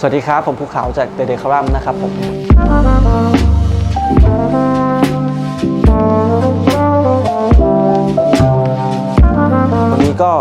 สวัสดีครับ ผมภูเขาจากเดเดคารัมนะครับผม วันนี้ก็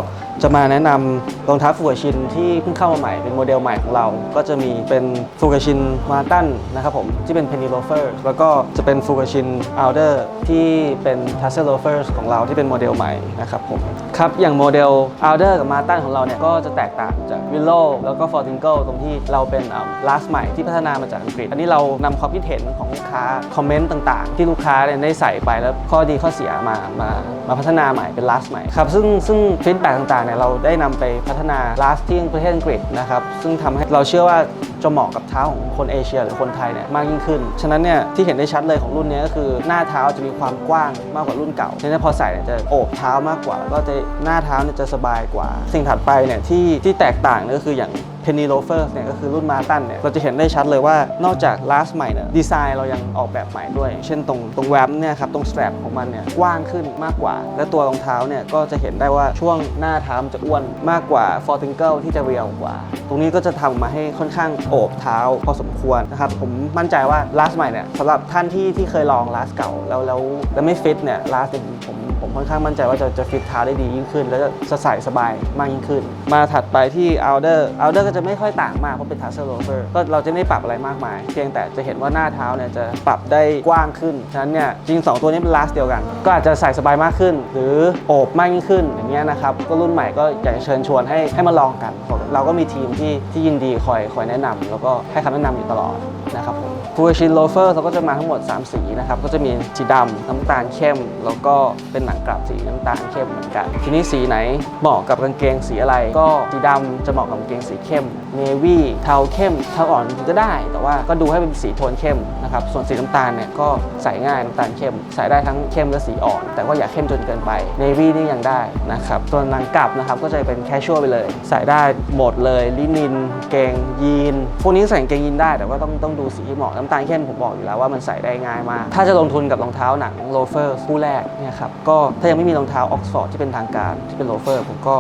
จะมาแนะนำ รองเท้าฟูกชินที่เพิ่งเข้ามาใหม่เป็นโมเดลใหม่ของเรา ก็จะมีเป็นฟูกชินมาตันนะครับผมที่เป็นเพนนีโลเฟอร์แล้วก็จะเป็นฟูกชินอัลเดอร์ที่เป็นทัสเซลโลเฟอร์ของเราที่เป็นโมเดลใหม่นะครับผมครับอย่างโมเดลอัลเดอร์กับมาตันของเราเนี่ยก็จะแตกต่างจากวิลโลแล้วก็ฟอร์ติงเกิลตรงที่เราเป็นลาสใหม่ที่พัฒนามาจากอังกฤษ อันนี้เรานำความคิดเห็นของลูกค้าคอมเมนต์ต่างๆ ที่ลูกค้าเนี่ยได้ใส่ไปแล้วข้อดีข้อเสียมามามาพัฒนาใหม่เป็นลาสใหม่ครับซึ่งซึ่งฟีดแบ็กต่างๆเนี่ยเราได้นำไปพัฒนาลาสที่ประเทศอังกฤษนะครับซึ่งทำให้เราเชื่อว่าจะเหมาะกับเท้าของคนเอเชีย หรือคนไทยเนี่ยมากยิ่งขึ้น ฉะนั้นเนี่ยที่เห็นได้ชัดเลยของรุ่นนี้ก็คือหน้าเท้าจะมีความกว้างมากกว่ารุ่นเก่าฉะนั้นพอใส่เนี่ยจะโอบเท้ามากกว่า ก็จะหน้าเท้าเนี่ยจะสบายกว่า สิ่งถัดไปเนี่ยที่ที่แตกต่างนี่ยก็คืออย่าง Penny l o a f e r เนี่ยก็คือรุ่นมาตันเนี่ยเราจะเห็นได้ชัดเลยว่านอกจาก last ใหม่เนี่ยดีไซน์เรายังออกแบบใหม่ด้วย เช่นตรงตรงแวมเนี่ยครับตรง strap ของมันเนี่ยกว้างขึ้นมากกว่า และตัวรองเท้าเนี่ยก็จะเห็นได้ว่าช่วงหน้าเท้ามันจะอ้วนมากกว่า f o r t i n g l e ที่จะเรียวกว่า ตรงนี้ก็จะทำมาให้ค่อนข้างโอบเท้าพอสมควรนะครับผมมั่นใจว่า last ใหม่เนี่ยสำหรับท่านที่ที่เคยลอง last เก่าแล้วแล้วแล้วไม่ฟิตเนี่ย last เนี่ยผม ผมค่อนข้างมั่นใจว่าจะจะฟิตเท้าได้ดียิ่งขึ้น แล้วจะใส่สบายมากยิ่งขึ้น มาถัดไปที่ outer outer ก็จะไม่ค่อยต่างมากเพราะเป็น tassel loafer ก็เราจะไม่ปรับอะไรมากมาย เพียงแต่จะเห็นว่าหน้าเท้าเนี่ยจะปรับได้กว้างขึ้นฉะนั้นเนี่ยจริง 2 ตัวนี้เป็น last เดียวกัน ก็อาจจะใส่สบายมากขึ้น หรือโอบมากยิ่งขึ้นอย่างเงี้ยนะครับก็รุ่นใหม่ก็อยากจะเชิญชวนให้ให้มาลองกัน เราก็มีทีมที่ที่ยินดีคอยคอยแนะนำแล้วก็ให้คำแนะนำอยู่ตลอดนะครับผมฟูชินโลเฟอร์เราก็จะมาทั้งหมด 3 สีนะครับก็จะมีสีดำน้ำตาลเข้ม แล้วก็เป็นหนังกลับสีน้ำตาลเข้มเหมือนกัน ทีนี้สีไหนเหมาะกับกางเกงสีอะไร ก็สีดำจะเหมาะกับกางเกงสีเข้มเนวี่เทาเข้มเทาอ่อนก็ได้ แต่ว่าก็ดูให้เป็นสีโทนเข้มนะครับส่วนสีน้ำตาลเนี่ยก็ใส่ง่ายน้ำตาลเข้ม ใส่ได้ทั้งเข้มและสีอ่อน แต่ว่าอย่าเข้มจนเกินไปเนวี่นี่ยังได้นะครับส่วนหนังกลับนะครับก็จะเป็นแคชชวลไปเลย ใส่ได้หมดเลยลินิน เกงยีนพวกนี้ใส่เกงยีนได้แต่ว่าต้องต้องดูสีที่เหมาะน้ำตาลเข้มผมบอกอยู่แล้วว่ามันใส่ได้ง่ายมาก ถ้าจะลงทุนกับรองเท้าหนังโลเฟอร์คู่แรกเนี่ยครับก็ถ้ายังไม่มีรองเท้าออกซฟอร์ดที่เป็นทางการที่เป็นโลเฟอร์ผมก็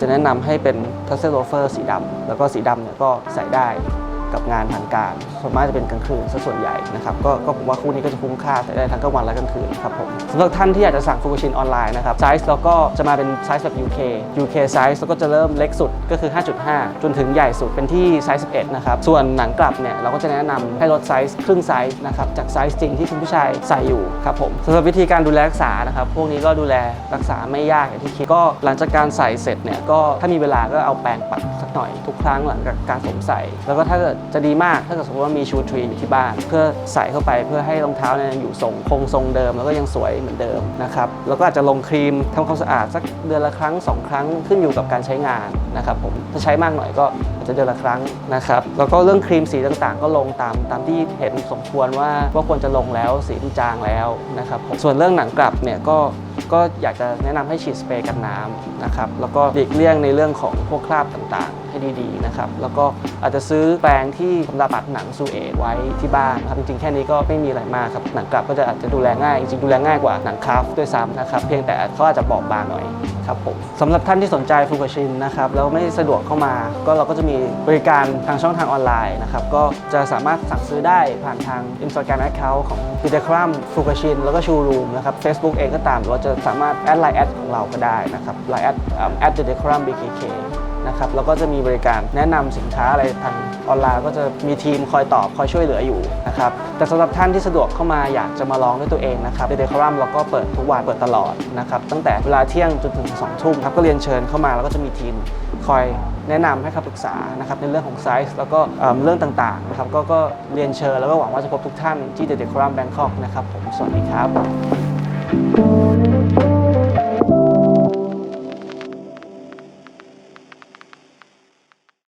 จะแนะนำให้เป็นทัสเซโลเฟอร์สีดำแล้วก็สีดำเนี่ยก็ใส่ได้ กับงานทางการส่วนมากจะเป็นกลางคืนซะส่วนใหญ่นะครับก็ก็ผมว่าคู่นี้ก็จะคุ้มค่าใส่ได้ทั้งกลางวันและกลางคืนครับผมสำหรับท่านที่อยากจะสั่งฟูกุชินออนไลน์นะครับไซส์เราก็จะมาเป็นไซส์แบบ UK UK ไซส์แล้วก็จะเริ่มเล็กสุดก็คือ 5.5 จนถึงใหญ่สุดเป็นที่ไซส์ 11 นะครับ ส่วนหนังกลับเนี่ยเราก็จะแนะนำให้ลดไซส์ครึ่งไซส์นะครับจากไซส์จริงที่คุณผู้ชายใส่อยู่ครับผมสำหรับวิธีการดูแลรักษานะครับพวกนี้ก็ดูแลรักษาไม่ยากอย่างที่คิดก็หลังจากการใส่เสร็จเนี่ยก็ถ้ามีเวลาก็เอาแปรงปัดสักหน่อยทุกครั้งหลังจากการสวมใส่ แล้วก็ถ้าเกิดจะดีมากถ้าเกิดสมมติว่ามีชูทรีอยู่ที่บ้าน เพื่อใส่เข้าไปเพื่อให้รองเท้าเนี่ยอยู่ทรงคงทรงเดิม แล้วก็ยังสวยเหมือนเดิมนะครับแล้วก็อาจจะลงครีมทำความสะอาดสักเดือนละครั้งสองครั้งขึ้นอยู่กับการใช้งานนะครับผมถ้าใช้มากหน่อยก็อาจจะเดือนละครั้งนะครับแล้วก็เรื่องครีมสีต่างๆ ก็ลงตามตามที่เห็นสมควรว่าว่าควรจะลงแล้วสีมันจางแล้วนะครับผมส่วนเรื่องหนังกลับเนี่ยก็ก็อยากจะแนะนำให้ฉีดสเปรย์กันน้ำนะครับแล้วก็หลีกเลี่ยงในเรื่องของพวกคราบต่างๆ ให้ดีๆนะครับแล้วก็อาจจะซื้อแปรงที่สำหรับปัดหนังซูเอทไว้ที่บ้านนะครับจริงๆแค่นี้ก็ไม่มีอะไรมากครับหนังกลับก็จะอาจจะดูแลง่ายจริงๆดูแลง่ายกว่าหนังคราฟด้วยซ้ำนะครับเพียงแต่เขาอาจจะบอบบางหน่อยครับผมสำหรับท่านที่สนใจฟูกชินนะครับแล้วไม่สะดวกเข้ามาก็เราก็จะมีบริการทางช่องทางออนไลน์นะครับก็จะสามารถสั่งซื้อได้ผ่านทาง Instagram Account ของ p ิเดครัมฟูกชินแล้วก็ชูรูมนะครับ Facebook เองก็ตามหรือว่าจะสามารถแอดไลน์แอดของเราก็ได้นะครับไลน์แอดแอดเดครัม BKK นะครับแล้วก็จะมีบริการแนะนำสินค้าอะไรทางออนไลน์ก็จะมีทีมคอยตอบคอยช่วยเหลืออยู่นะครับแต่สำหรับท่านที่สะดวกเข้ามาอยากจะมาลองด้วยตัวเองนะครับเดครัมเราก็เปิดทุกวันเปิดตลอดนะครับตั้งแต่เวลาเที่ยงจนถึง2ทุ่มครับก็เรียนเชิญเข้ามาแล้วก็จะมีทีมคอยแนะนำให้คำปรึกษานะครับในเรื่องของไซส์แล้วก็เรื่องต่างๆนะครับก็ก็เรียนเชิญแล้วก็หวังว่าจะพบทุกท่านที่เดครัมแบงคอกนะครับผมสวัสดีครับ